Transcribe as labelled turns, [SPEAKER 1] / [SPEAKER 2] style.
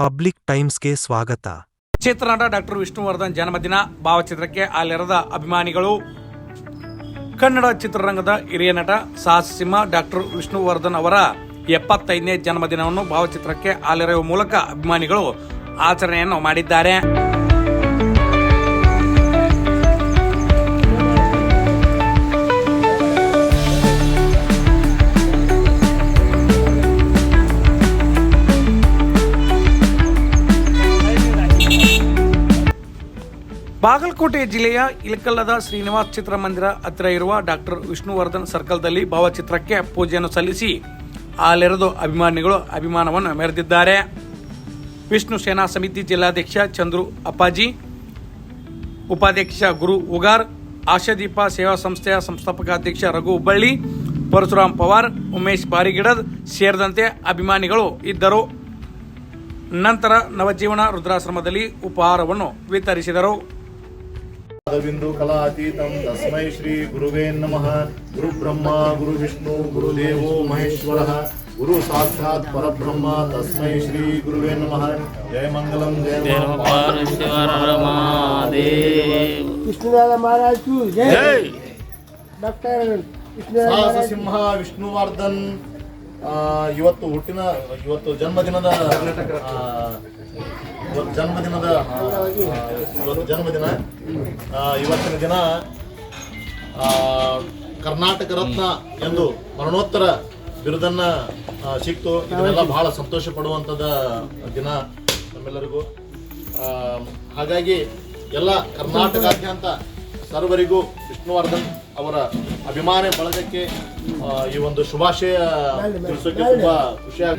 [SPEAKER 1] Public ಟೈಮ್ಸ್ಗೆ ಸ್ವಾಗತ.
[SPEAKER 2] ಚಿತ್ರನಟ doctor Vishnuvardhan ಜನ್ಮದಿನ ಭಾವಚಿತ್ರಕ್ಕೆ ಅಲ್ಲಿರದ ಅಭಿಮಾನಿಗಳು. ಕನ್ನಡ ಚಿತ್ರರಂಗದ ಹಿರಿಯ ನಟ ಸಾಹಸ ಸಿಂಹ ಡಾಕ್ಟರ್ ವಿಷ್ಣುವರ್ಧನ್ ಅವರ ಎಪ್ಪತ್ತೈದನೇ ಜನ್ಮದಿನವನ್ನು ಭಾವಚಿತ್ರಕ್ಕೆ ಅಲ್ಲಿರುವ ಮೂಲಕ ಅಭಿಮಾನಿಗಳು ಆಚರಣೆಯನ್ನು ಮಾಡಿದ್ದಾರೆ. ಬಾಗಲಕೋಟೆ ಜಿಲ್ಲೆಯ ಇಳಕಲ್ಲದ ಶ್ರೀನಿವಾಸ್ ಚಿತ್ರಮಂದಿರ ಹತ್ತಿರ ಇರುವ ಡಾಕ್ಟರ್ ವಿಷ್ಣುವರ್ಧನ್ ಸರ್ಕಲ್ದಲ್ಲಿ ಭಾವಚಿತ್ರಕ್ಕೆ ಪೂಜೆಯನ್ನು ಸಲ್ಲಿಸಿ ಅಲ್ಲಿರದು ಅಭಿಮಾನಿಗಳು ಅಭಿಮಾನವನ್ನು ಮೆರೆದಿದ್ದಾರೆ. ವಿಷ್ಣು ಸೇನಾ ಸಮಿತಿ ಜಿಲ್ಲಾಧ್ಯಕ್ಷ ಚಂದ್ರು ಅಪ್ಪಾಜಿ, ಉಪಾಧ್ಯಕ್ಷ ಗುರು ಉಗಾರ್, ಆಶಾದೀಪ ಸೇವಾ ಸಂಸ್ಥೆಯ ಸಂಸ್ಥಾಪಕ ಅಧ್ಯಕ್ಷ ರಘು ಹುಬ್ಬಳ್ಳಿ, ಪರಶುರಾಮ್ ಪವಾರ್, ಉಮೇಶ್ ಬಾರಿಗಿಡದ್ ಸೇರಿದಂತೆ ಅಭಿಮಾನಿಗಳು ಇದ್ದರು. ನಂತರ ನವಜೀವನ ರುದ್ರಾಶ್ರಮದಲ್ಲಿ ಉಪಹಾರವನ್ನು ವಿತರಿಸಿದರು.
[SPEAKER 3] बिंदु कला अतीत तस्म श्री गुरुवे नम। गुरु ब्रह्मा गुरु विष्णु गुरुदेव महेश्वर। गुरु साक्षात् परब्रह्म तस्म श्री गुरुवे नम। जय मंगल
[SPEAKER 4] जय महादेव
[SPEAKER 5] महाराज जय। डॉक्टर
[SPEAKER 3] सिंह विष्णुवर्धन ಇವತ್ತು ಹುಟ್ಟಿನ, ಇವತ್ತು ಜನ್ಮದಿನದ ಇವತ್ತು ಜನ್ಮದಿನದ ಇವತ್ತು ಜನ್ಮದಿನ. ಇವತ್ತಿನ ದಿನ ಕರ್ನಾಟಕ ರತ್ನ ಎಂದು ಮರಣೋತ್ತರ ಬಿರುದನ್ನ ಸಿಕ್ತು. ಇದನ್ನೆಲ್ಲ ಬಹಳ ಸಂತೋಷ ಪಡುವಂಥದ ದಿನ ನಮ್ಮೆಲ್ಲರಿಗೂ. ಹಾಗಾಗಿ ಎಲ್ಲ ಕರ್ನಾಟಕಾದ್ಯಂತ ಸರ್ವರಿಗೂ ವಿಷ್ಣುವರ್ಧನ್ ಅವರ ಅಭಿಮಾನ ಬಳಗಕ್ಕೆ ಈ ಒಂದು ಶುಭಾಶಯ ತಿಳಿಸೋಕೆ ತುಂಬಾ ಖುಷಿ ಆಗ